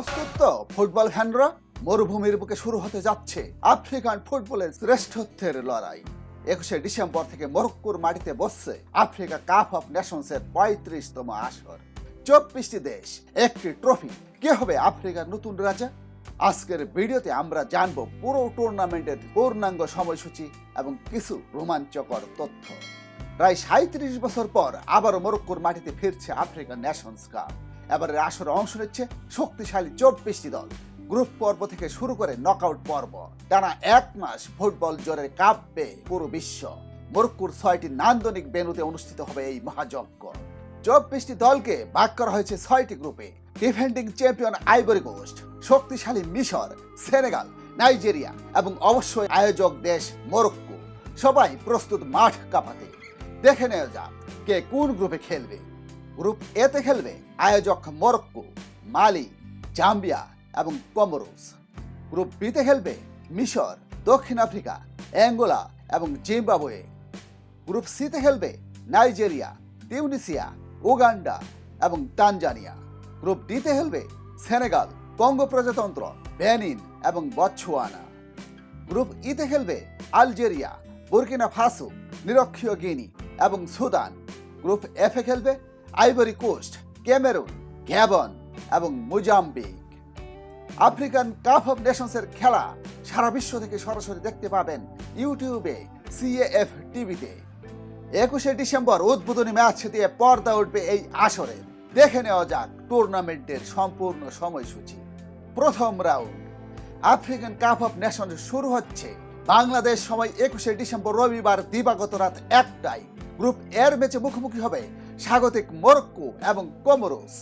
প্রস্তুত তো ফুটবল ফ্যানরা মরুভূমির বুকে শুরু হতে যাচ্ছে আফ্রিকান ফুটবলের শ্রেষ্ঠত্বের লড়াই। একুশে ডিসেম্বর থেকে মরক্কোর মাটিতে বসছে আফ্রিকা কাপ অফ নেশনসের পঁয়ত্রিশতম আসর। চব্বিশটি দেশ, একটি ট্রফি, কে হবে আফ্রিকার নতুন রাজা? আজকের ভিডিওতে আমরা জানব পুরো টুর্নামেন্টের পূর্ণাঙ্গ সময়সূচি এবং কিছু রোমাঞ্চকর তথ্য। প্রায় সাঁত্রিশ বছর পর আবারও মরক্কোর মাটিতে ফিরছে আফ্রিকান ন্যাশনস কাপ। এবারে আসরে অংশ নিচ্ছে শক্তিশালী চব্বিশটি দল। গ্রুপ পর্ব থেকে শুরু করে নকআউট পর্ব। টানা এক মাস ফুটবল জোরের কাপ পেয়ে পুরো বিশ্ব। মরক্কোর ছয়টি নান্দনিক বেনুতে অনুষ্ঠিত হবে এই মহাযজ্ঞ। চব্বিশটি দলকে ভাগ করা হয়েছে ছয়টি গ্রুপে। ডিফেন্ডিং চ্যাম্পিয়ন আইভরি কোস্ট, শক্তিশালী মিশর, সেনেগাল, নাইজেরিয়া এবং অবশ্যই আয়োজক দেশ মরক্কো। সবাই প্রস্তুত মাঠ কাঁপাতে। দেখে নেওয়া যাক কে কোন গ্রুপে খেলবে। গ্রুপ এতে খেলবে আয়োজক মরক্কো, মালি, জাম্বিয়া এবং কমরোস গ্রুপ বিতে খেলবে মিশর, দক্ষিণ আফ্রিকা, অ্যাঙ্গোলা এবং জিম্বাবুয়ে। গ্রুপ সিতে খেলবে নাইজেরিয়া, তিউনিসিয়া, উগান্ডা এবং তানজানিয়া। গ্রুপ ডিতে খেলবে সেনেগাল, কঙ্গো প্রজাতন্ত্র, বেনিন এবং বতসোয়ানা গ্রুপ ইতে খেলবে আলজেরিয়া, বুরকিনা ফাসো, নিরক্ষীয় গিনি এবং সুদান। গ্রুপ এফে খেলবে আইভরি কোস্ট ক্যামেরুন গ্যাবন এবং মোজাম্বিক আফ্রিকান কাপ অফ নেশনসের খেলা সারা বিশ্ব থেকে সরাসরি দেখতে পাবেন ইউটিউবে সিএএফ টিভিতে একুশে ডিসেম্বর উদ্বোধনী ম্যাচ দিয়ে পর্দা উঠবে এই আসরে। দেখে নেওয়া যাক টুর্নামেন্টের সম্পূর্ণ সময়সূচি। প্রথম round African Cup of Nations শুরু হচ্ছে। বাংলাদেশ সময় একুশে ডিসেম্বর রবিবার দিবাগত রাত একটায়। গ্রুপ এর ম্যাচে মুখোমুখি হবে স্বাগতিক মরক্কো এবং কোমরোস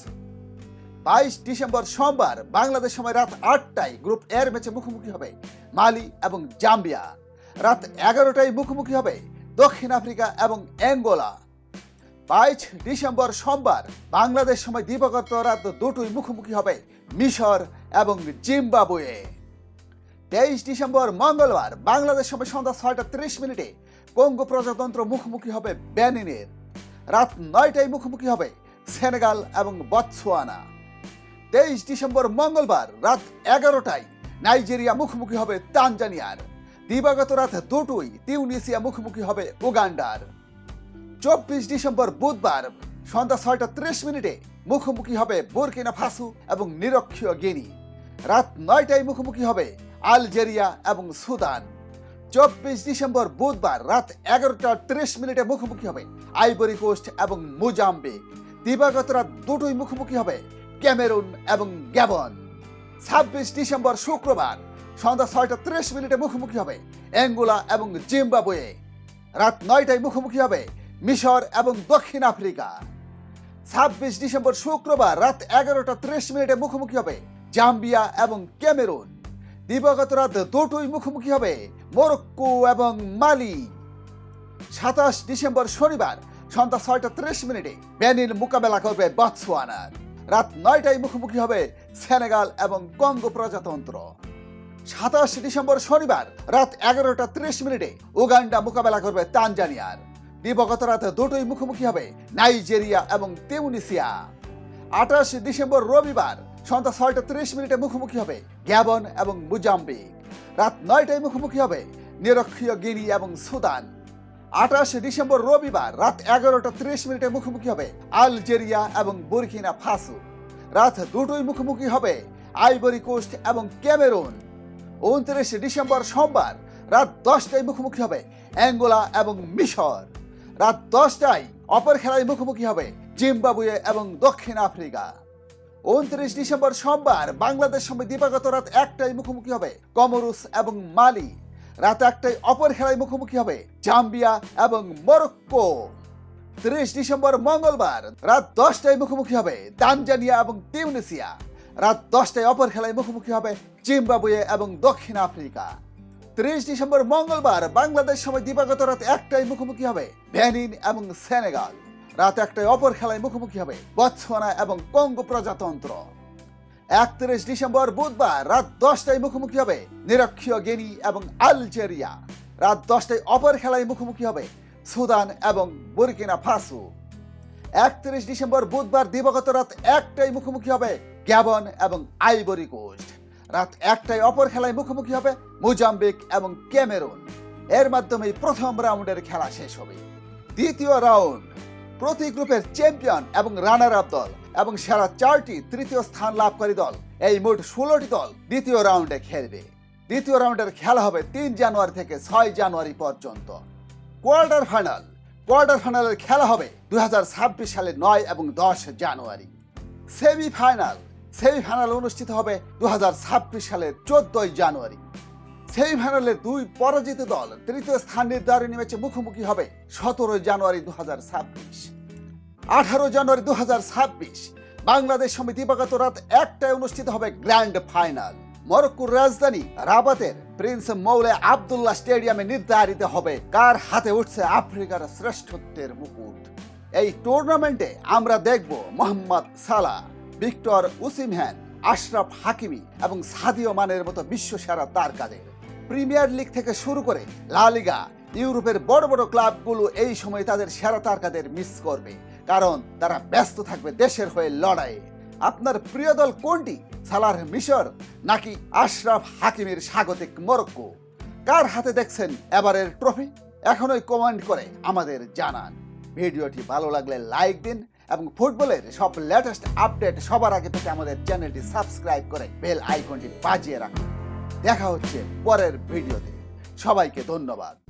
বাইশ ডিসেম্বর সোমবার বাংলাদেশ সময় রাত আটটায় গ্রুপ এর ম্যাচে মুখোমুখি হবে মালি এবং জাম্বিয়া। রাত এগারোটায় মুখোমুখি হবে দক্ষিণ আফ্রিকা এবং অ্যাঙ্গোলা। বাইশ ডিসেম্বর সোমবার বাংলাদেশ সময় দিবাগত রাত দুটোই মুখোমুখি হবে মিশর এবং জিম্বাবুয়ে। তেইশ ডিসেম্বর মঙ্গলবার বাংলাদেশ সময় সন্ধ্যা ছয়টা ত্রিশ মিনিটে কঙ্গো প্রজাতন্ত্র মুখোমুখি হবে বেনিনের। রাত নয়টায় মুখোমুখি হবে সেনেগাল এবং বতসোয়ানা তেইশ ডিসেম্বর মঙ্গলবার রাত এগারোটায় নাইজেরিয়া মুখোমুখি হবে তানজানিয়ার। দিবাগত রাত দুটোই তিউনিসিয়া মুখোমুখি হবে উগান্ডার। চব্বিশ ডিসেম্বর বুধবার সন্ধ্যা ছয়টা ত্রিশ মিনিটে মুখোমুখি হবে বুরকিনা ফাসু এবং নিরক্ষীয় গিনি। রাত নয়টায় মুখোমুখি হবে আলজেরিয়া এবং সুদান। চব্বিশ ডিসেম্বর বুধবার রাত এগারোটা ত্রিশ মিনিটে মুখোমুখি হবে আইভরি কোস্ট এবং মোজাম্বিক। দিবাগত রাত দুটোই মুখোমুখি হবে ক্যামেরুন এবং গ্যাবন। ছাব্বিশ ডিসেম্বর শুক্রবার সন্ধ্যা ছয়টা ত্রিশ মিনিটে মুখোমুখি হবে অ্যাঙ্গোলা এবং জিম্বাবুয়ে। রাত নয়টায় মুখোমুখি হবে মিশর এবং দক্ষিণ আফ্রিকা। ছাব্বিশ ডিসেম্বর শুক্রবার রাত এগারোটা ত্রিশ মিনিটে মুখোমুখি হবে জাম্বিয়া এবং ক্যামেরুন। দিবাগত রাত দুটোই মুখোমুখি হবে মরক্কো এবং মালি। সাতাশ ডিসেম্বর শনিবার সন্ধ্যা ছয়টা ত্রিশ মিনিটে বেনিন মোকাবেলা করবে বতসোয়ানার। রাত নয়টায় মুখোমুখি হবে সেনেগাল এবং কঙ্গো প্রজাতন্ত্র। সাতাশ ডিসেম্বর শনিবার রাত এগারোটা ত্রিশ মিনিটে উগান্ডা মোকাবেলা করবে তানজানিয়ার। দিবগত রাত দুটোই মুখোমুখি হবে নাইজেরিয়া এবং তিউনিসিয়া। আঠাশ ডিসেম্বর রবিবার সন্ধ্যা ছয়টা ত্রিশ মিনিটে মুখোমুখি হবে গ্যাবন এবং মুজাম্বিক। রাত নয়টায় মুখোমুখি হবে নিরক্ষীয় গিনি এবং সুদান। আঠাশ ডিসেম্বর রবিবার রাত এগারোটা ত্রিশ মিনিটে মুখোমুখি হবে আলজেরিয়া এবং বুরকিনা ফাসু। রাত দুটোই মুখোমুখি হবে আইবরি কোস্ট এবং ক্যামেরুন। উনত্রিশ ডিসেম্বর সোমবার রাত দশটায় মুখোমুখি হবে অ্যাঙ্গোলা এবং মিশর। রাত দশটায় অপর খেলায় মুখোমুখি হবে জিম্বাবুয়ে এবং দক্ষিণ আফ্রিকা। উনত্রিশ ডিসেম্বর সোমবার বাংলাদেশ সময় দিবাগত রাত একটায় মুখোমুখি হবে কমরুস এবং মালি। রাত একটাই অপর খেলায় মুখোমুখি হবে জাম্বিয়া এবং মরক্কো। ত্রিশ ডিসেম্বর মঙ্গলবার রাত দশটায় মুখোমুখি হবে তানজানিয়া এবং তিউনিসিয়া। রাত দশটায় অপর খেলায় মুখোমুখি হবে জিম্বাবুয়ে এবং দক্ষিণ আফ্রিকা। ত্রিশ ডিসেম্বর মঙ্গলবার বাংলাদেশ সময় দিবাগত রাত একটায় মুখোমুখি হবে বেনিন এবং সেনেগাল। রাত একটায় অপর খেলায় মুখোমুখি হবে বতসোয়ানা এবং কঙ্গো প্রজাতন্ত্র। একত্রিশ ডিসেম্বর বুধবার রাত দশটায় মুখোমুখি হবে নিরক্ষীয় গিনি এবং আলজেরিয়া। রাত দশটায় অপর খেলায় মুখোমুখি হবে সুদান এবং বুরকিনা ফাসু। একত্রিশ ডিসেম্বর বুধবার দিবাগত রাত একটাই মুখোমুখি হবে গ্যাবন এবং আইবরি কোস্ট। রাত একটায় অপর খেলায় মুখোমুখি হবে মোজাম্বিক এবং ক্যামেরুন। এর মাধ্যমেই প্রথম রাউন্ডের খেলা শেষ হবে। দ্বিতীয় রাউন্ড প্রতি গ্রুপের চ্যাম্পিয়ন এবং রানার আপ দল এবং সেরা চারটি তৃতীয় স্থান লাভকারী দল এই মোট ষোলোটি দল দ্বিতীয় রাউন্ডে খেলবে। দ্বিতীয় রাউন্ডের খেলা হবে তিন জানুয়ারি থেকে ছয় জানুয়ারি পর্যন্ত। Quarter final. কোয়ার্টার ফাইনালের খেলা হবে দুই হাজার ছাব্বিশ সালে নয় এবং দশ জানুয়ারি। সেমিফাইনাল। সেমিফাইনাল অনুষ্ঠিত হবে দু হাজার ছাব্বিশ সালের চোদ্দই জানুয়ারি। সেমিফাইনালে দুই পরাজিত দল তৃতীয় স্থান নির্ধারণী ম্যাচে মুখোমুখি হবে সতেরোই জানুয়ারি দু হাজার ছাব্বিশ। আঠারো জানুয়ারি দু হাজার ছাব্বিশ, বাংলাদেশ সমিতি দিবাগত রাত একটায় অনুষ্ঠিত হবে গ্র্যান্ড ফাইনাল। মরক্কোর রাজধানী রাবাতের প্রিন্স মৌলে আবদুল্লাহ স্টেডিয়ামে নির্ধারিত হবে কার হাতে উঠছে আফ্রিকার শ্রেষ্ঠত্বের মুকুট। এই টুর্নামেন্টে আমরা দেখব মোহাম্মদ সালা ভিক্টর উসিমহ্যান, আশরাফ হাকিমি এবং সাদিও মানের মতো বিশ্বসেরা তারকাদের। প্রিমিয়ার লিগ থেকে শুরু করে লা লিগা, ইউরোপের বড় বড় ক্লাবগুলো এই সময় তাদের সেরা তারকাদের মিস করবে। কারণ তারা ব্যস্ত থাকবে দেশের হয়ে লড়াইয়ে। আপনার প্রিয় দল কোনটি? সালার মিশর নাকি আশরাফ হাকিমের স্বাগতিক মরক্কো? কার হাতে দেখছেন এবারের ট্রফি? এখনই কমেন্ট করে আমাদের জানান। ভিডিওটি ভালো লাগলে লাইক দিন এবং ফুটবলের সব লেটেস্ট আপডেট সবার আগে পেতে আমাদের চ্যানেলটি সাবস্ক্রাইব করে বেল আইকনটি বাজিয়ে রাখুন। দেখা হচ্ছে পরের ভিডিওতে। সবাইকে ধন্যবাদ।